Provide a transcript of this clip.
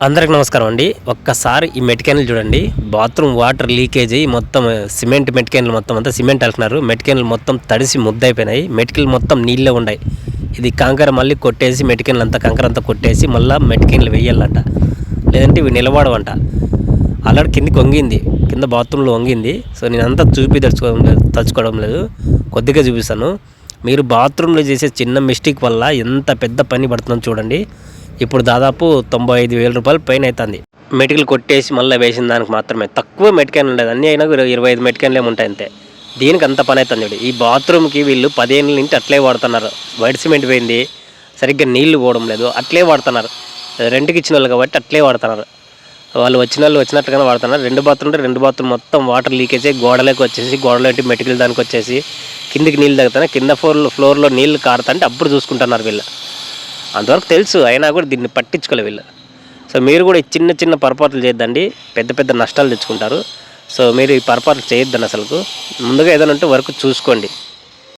అందరికి నమస్కారం అండి. ఒక్కసారి ఈ మెటికెన్లు చూడండి. బాత్రూమ్ వాటర్ లీకేజ్ అయ్యి మొత్తం సిమెంట్ మెటికెన్లు మొత్తం అంతా సిమెంట్ వెళ్తున్నారు మెటికెన్లు మొత్తం తడిసి ముద్దయిపోయినాయి. మెటికలు మొత్తం నీళ్ళే ఉన్నాయి. ఇది కంకర మళ్ళీ కొట్టేసి మెటికెన్లు అంతా కంకర అంతా కొట్టేసి మళ్ళీ మెటికెన్లు వేయాలంట. లేదంటే ఇవి నిలబడవంట. అలాంటి కిందికి వంగింది. కింద బాత్రూంలో వంగింది. సో నేను అంతా చూపి తెచ్చుకోవడం లేదు తలుచుకోవడం లేదు. కొద్దిగా చూపిస్తాను. మీరు బాత్రూంలో చేసే చిన్న మిస్టేక్ వల్ల ఎంత పెద్ద పని పడుతుందో చూడండి. ఇప్పుడు దాదాపు తొంభై ఐదు వేల రూపాయలు పైన అవుతుంది మెటికలు కొట్టేసి మళ్ళీ వేసిన దానికి మాత్రమే. తక్కువ మెటికాయలు ఉండదు. అన్నీ అయినా ఇరవై- ఇరవై ఐదు మెటికన్లు ఉంటాయి అంతే. దీనికి అంత పని అవుతుంది చూడు. ఈ బాత్రూమ్కి వీళ్ళు పదిహేను నుంచి అట్లే వాడుతున్నారు. వైట్ సిమెంట్ పోయింది. సరిగ్గా నీళ్ళు పోవడం లేదు. అట్లే వాడుతున్నారు. రెంట్కి ఇచ్చిన వాళ్ళు కాబట్టి అట్లే వాడుతున్నారు. వాళ్ళు వచ్చిన వాళ్ళు వచ్చినట్టుగానే వాడుతున్నారు. రెండు బాత్రూమ్ ఉంటే రెండు బాత్రూమ్ మొత్తం వాటర్ లీకేజ్ అయ్యి గోడలోకి వచ్చేసి గోడలోకి మెటికల్ దానికి వచ్చేసి కిందికి నీళ్ళు తగ్గుతున్నాయి కింద ఫ్లోర్ ఫ్లోర్లో నీళ్ళు కారుతుంటే అప్పుడు చూసుకుంటున్నారు వీళ్ళు. అంతవరకు తెలుసు అయినా కూడా దీన్ని పట్టించుకోలే వీళ్ళు. సో మీరు కూడా ఈ చిన్న చిన్న పొరపాట్లు చేయొద్దండి పెద్ద పెద్ద నష్టాలు తెచ్చుకుంటారు. సో మీరు ఈ పొరపాట్లు చేయొద్దండి అసలు ముందుగా ఏదైనా ఉంటే వర్క్ చూసుకోండి.